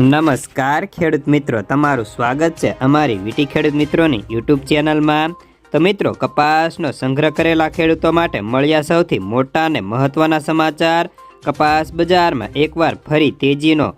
નમસ્કાર, ખેડૂત મિત્રો. તમારું સ્વાગત છે અમારી વીટી ખેડૂત મિત્રોની યુટ્યુબ ચેનલમાં. તો મિત્રો, કપાસનો સંગ્રહ કરેલા ખેડૂતો માટે મળ્યા સૌથી મોટા અને મહત્ત્વના સમાચાર. કપાસ બજારમાં એકવાર ફરી તેજીનો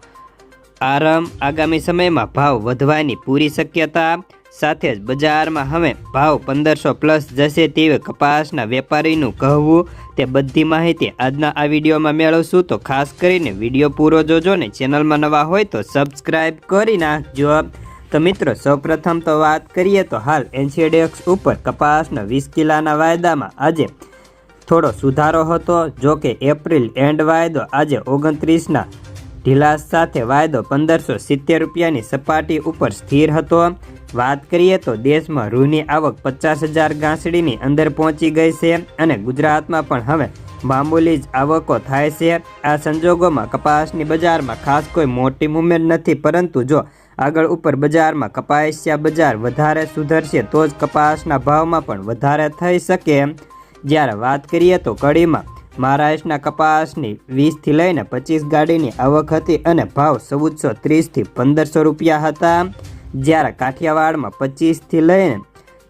આરંભ. આગામી સમયમાં ભાવ વધવાની પૂરી શક્યતા. સાથે જ બજારમાં હવે ભાવ પંદરસો પ્લસ જશે તેવી કપાસના વેપારીનું કહેવું તે બધી માહિતી આજના આ વિડીયોમાં મેળવશું. તો ખાસ કરીને વીડિયો પૂરો જોજો ને ચેનલમાં નવા હોય તો સબસ્ક્રાઈબ કરી નાખજો. તો મિત્રો, સૌપ્રથમ તો વાત કરીએ તો હાલ એનસીડેક્સ ઉપર કપાસના વીસ કિલ્લાના વાયદામાં આજે થોડો સુધારો હતો. જો કે એપ્રિલ એન્ડ વાયદો આજે ઓગણત્રીસના ઢીલાસ સાથે વાયદો પંદરસો સિત્તેર રૂપિયાની સપાટી ઉપર સ્થિર હતો. વાત કરીએ તો દેશમાં રૂની આવક પચાસ હજાર ગાંસડીની અંદર પહોંચી ગઈ છે અને ગુજરાતમાં પણ હવે મામૂલી જ આવકો થાય છે. આ સંજોગોમાં કપાસની બજારમાં ખાસ કોઈ મોટી મુવમેન્ટ નથી, પરંતુ જો આગળ ઉપર બજારમાં કપાસિયા બજાર વધારે સુધરશે, તો જ કપાસના ભાવમાં પણ વધારે થઈ શકે. જ્યારે વાત કરીએ તો કડીમાં મહારાષ્ટ્રના કપાસની વીસથી લઈને પચીસ ગાડીની આવક હતી અને ભાવ ચૌદસો ત્રીસથી પંદરસો રૂપિયા હતા. જ્યારે કાઠિયાવાડમાં પચીસથી લઈને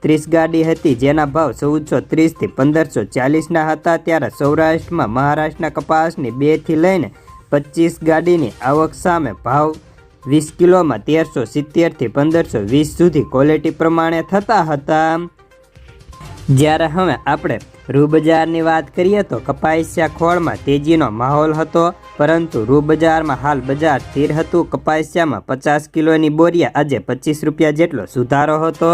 ત્રીસ ગાડી હતી, જેના ભાવ ચૌદસો ત્રીસથી પંદરસો ચાલીસના હતા, ત્યારે સૌરાષ્ટ્રમાં મહારાષ્ટ્રના કપાસની બેથી લઈને પચીસ ગાડીની આવક સામે ભાવ વીસ કિલોમાં તેરસો સિત્તેરથી પંદરસો વીસ સુધી ક્વોલિટી પ્રમાણે થતા હતા. જ્યારે હવે આપણે રૂ બજારની વાત કરીએ તો કપાસિયા ખોળમાં તેજીનો માહોલ હતો, પરંતુ રૂ બજારમાં હાલ બજાર સ્થિર હતું. કપાસિયામાં પચાસ કિલોની બોરિયા આજે પચીસ રૂપિયા જેટલો સુધારો હતો.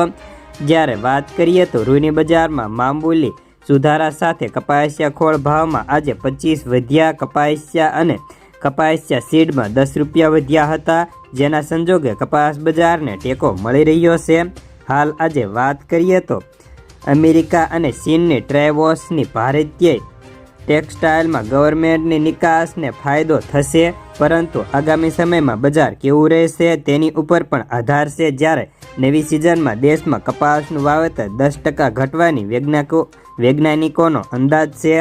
જ્યારે વાત કરીએ તો રૂની બજારમાં મામૂલી સુધારા સાથે કપાસિયા ખોળ ભાવમાં આજે પચીસ વધ્યા. કપાસિયા અને કપાસિયા સીડમાં દસ રૂપિયા વધ્યા હતા, જેના સંજોગે કપાસ બજારને ટેકો મળી રહ્યો છે. હાલ આજે વાત કરીએ તો અમેરિકા અને ચીનની ટ્રેવોસની ભારતીય ટેક્સટાઇલમાં ગવર્મેન્ટની નિકાસને ફાયદો થશે, પરંતુ આગામી સમયમાં બજાર કેવું રહેશે તેની ઉપર પણ આધાર છે. જ્યારે નવી સિઝનમાં દેશમાં કપાસનું વાવેતર દસ ટકા ઘટવાની વૈજ્ઞાનિકો, વૈજ્ઞાનિકોનો અંદાજ છે.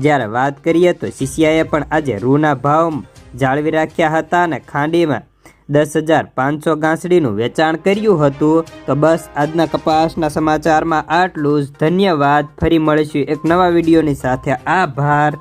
જ્યારે વાત કરીએ તો સીસીઆઈએ પણ આજે રૂના ભાવ જાળવી રાખ્યા હતા અને ખાંડીમાં દસ હજાર પાંચસો ગાંસડીનું વેચાણ કર્યું હતું. તો બસ આજના કપાસના સમાચારમાં આટલું જ. ધન્યવાદ. ફરી મળીશું એક નવા વિડીયોની સાથે. આભાર.